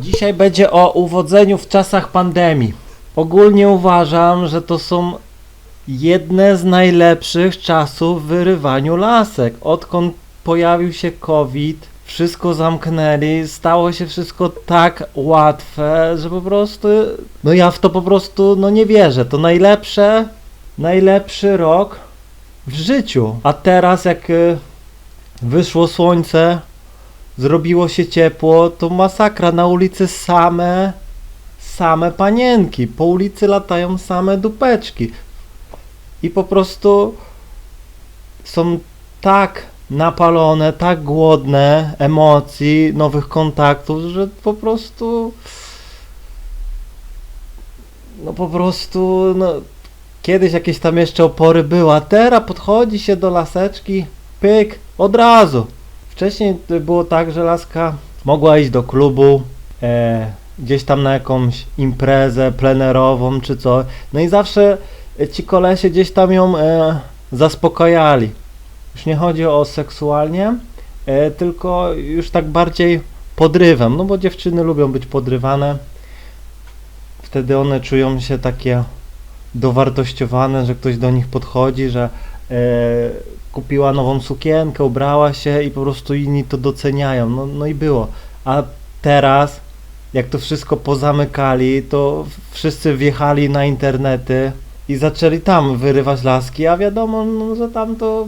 Dzisiaj będzie o uwodzeniu w czasach pandemii. Ogólnie uważam, że to są jedne z najlepszych czasów w wyrywaniu lasek. Odkąd pojawił się COVID, wszystko zamknęli, stało się wszystko tak łatwe, że po prostu, no ja w to po prostu, no nie wierzę. To najlepsze, najlepszy rok w życiu. A teraz jak y, wyszło słońce, zrobiło się ciepło, to masakra. Na ulicy same, same panienki. Po ulicy latają same dupeczki. I po prostu są tak napalone, tak głodne emocji, nowych kontaktów, że po prostu no po prostu no, kiedyś jakieś tam jeszcze opory były, a teraz podchodzi się do laseczki, pyk, od razu. Wcześniej było tak, że laska mogła iść do klubu, e, gdzieś tam na jakąś imprezę plenerową czy coś. No i zawsze ci kolesie gdzieś tam ją e, zaspokajali. Już nie chodzi o seksualnie, e, tylko już tak bardziej podrywem, no bo dziewczyny lubią być podrywane. Wtedy one czują się takie dowartościowane, że ktoś do nich podchodzi, że kupiła nową sukienkę, ubrała się i po prostu inni to doceniają. No, no i było. A teraz, jak to wszystko pozamykali, to wszyscy wjechali na internety i zaczęli tam wyrywać laski, a wiadomo, no, że tam to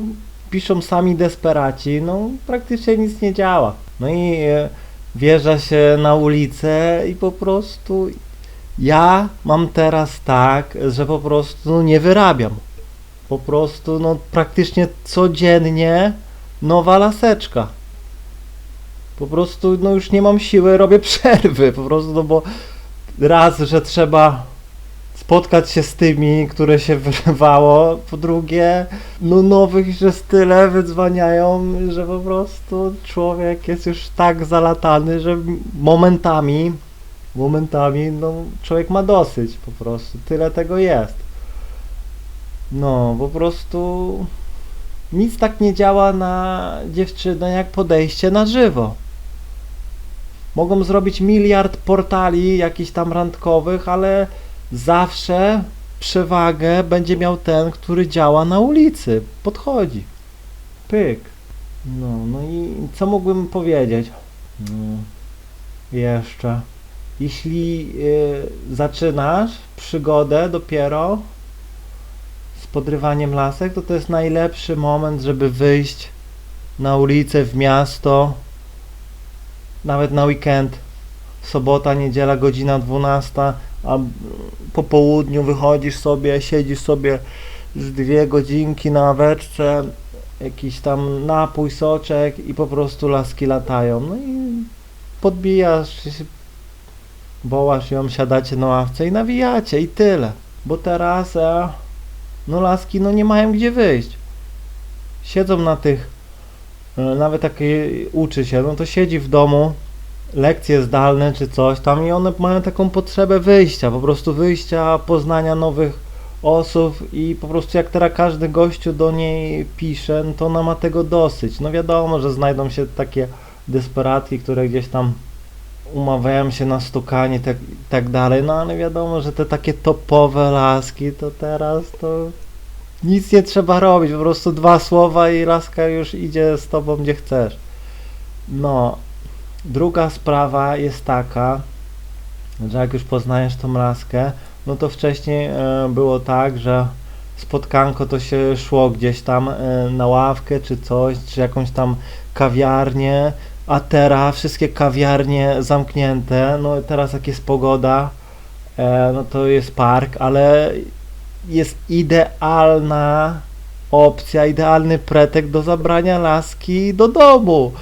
piszą sami desperaci, no praktycznie nic nie działa. No i e, wjeżdża się na ulicę i po prostu ja mam teraz tak, że po prostu no, nie wyrabiam. Po prostu no praktycznie codziennie nowa laseczka. Po prostu no już nie mam siły, robię przerwy, po prostu no bo raz, że trzeba spotkać się z tymi, które się wyrwało, po drugie, no nowych jest tyle, wydzwaniają, że po prostu człowiek jest już tak zalatany, że momentami, momentami, no człowiek ma dosyć po prostu, tyle tego jest. No, po prostu nic tak nie działa na dziewczynę jak podejście na żywo. Mogą zrobić miliard portali jakichś tam randkowych, ale zawsze przewagę będzie miał ten, który działa na ulicy. Podchodzi. Pyk. No, no i co mógłbym powiedzieć? No, jeszcze. Jeśli y, zaczynasz przygodę dopiero podrywaniem lasek, to to jest najlepszy moment, żeby wyjść na ulicę, w miasto, nawet na weekend, sobota, niedziela, godzina 12, a po południu wychodzisz sobie, siedzisz sobie z dwie godzinki na ławeczce, jakiś tam napój, soczek i po prostu laski latają. No i podbijasz, się, wołasz ją, siadacie na ławce i nawijacie i tyle. Bo teraz e, no laski no nie mają gdzie wyjść. Siedzą na tych, e, nawet jak uczy się, no to siedzi w domu, lekcje zdalne czy coś tam i one mają taką potrzebę wyjścia, po prostu wyjścia, poznania nowych osób i po prostu jak teraz każdy gościu do niej pisze, no to ona ma tego dosyć. No wiadomo, że znajdą się takie desperatki, które gdzieś tam umawiają się na stukanie tak, tak dalej, no ale wiadomo, że te takie topowe laski to teraz to nic nie trzeba robić, po prostu dwa słowa i laska już idzie z tobą gdzie chcesz. No, druga sprawa jest taka, że jak już poznajesz tą laskę, no to wcześniej e, było tak, że spotkanko to się szło gdzieś tam e, na ławkę czy coś, czy jakąś tam kawiarnię, a teraz wszystkie kawiarnie zamknięte, no teraz jak jest pogoda, e, no to jest park, ale jest idealna opcja, idealny pretek do zabrania laski do domu.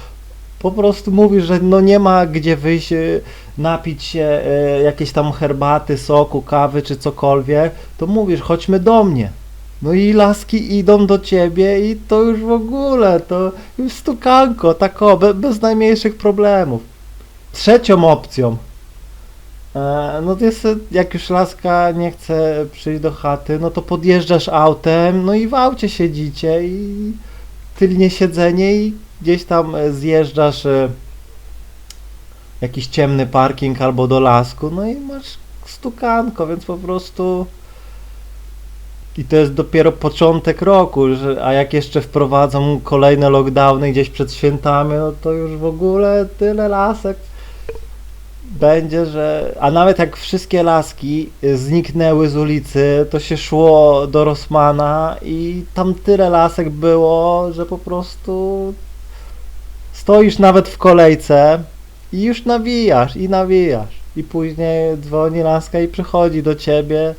Po prostu mówisz, że no nie ma gdzie wyjść, e, napić się e, jakiejś tam herbaty, soku, kawy czy cokolwiek, to mówisz, chodźmy do mnie. No i laski idą do ciebie i to już w ogóle, to już stukanko, tak o, be, bez najmniejszych problemów. Trzecią opcją, e, no to jest, jak już laska nie chce przyjść do chaty, no to podjeżdżasz autem, no i w aucie siedzicie i tylnie siedzenie i gdzieś tam zjeżdżasz e, jakiś ciemny parking albo do lasku, no i masz stukanko, więc po prostu i to jest dopiero początek roku, że, a jak jeszcze wprowadzą kolejne lockdowny gdzieś przed świętami, no to już w ogóle tyle lasek będzie, że. A nawet jak wszystkie laski zniknęły z ulicy, to się szło do Rosmana i tam tyle lasek było, że po prostu stoisz nawet w kolejce i już nawijasz i nawijasz. I później dzwoni laska i przychodzi do ciebie.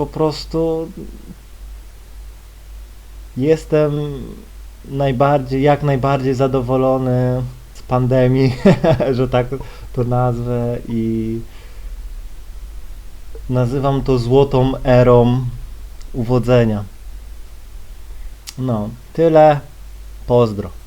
Po prostu jestem najbardziej, jak najbardziej zadowolony z pandemii, że tak to nazwę i nazywam to złotą erą uwodzenia. No, tyle. Pozdro.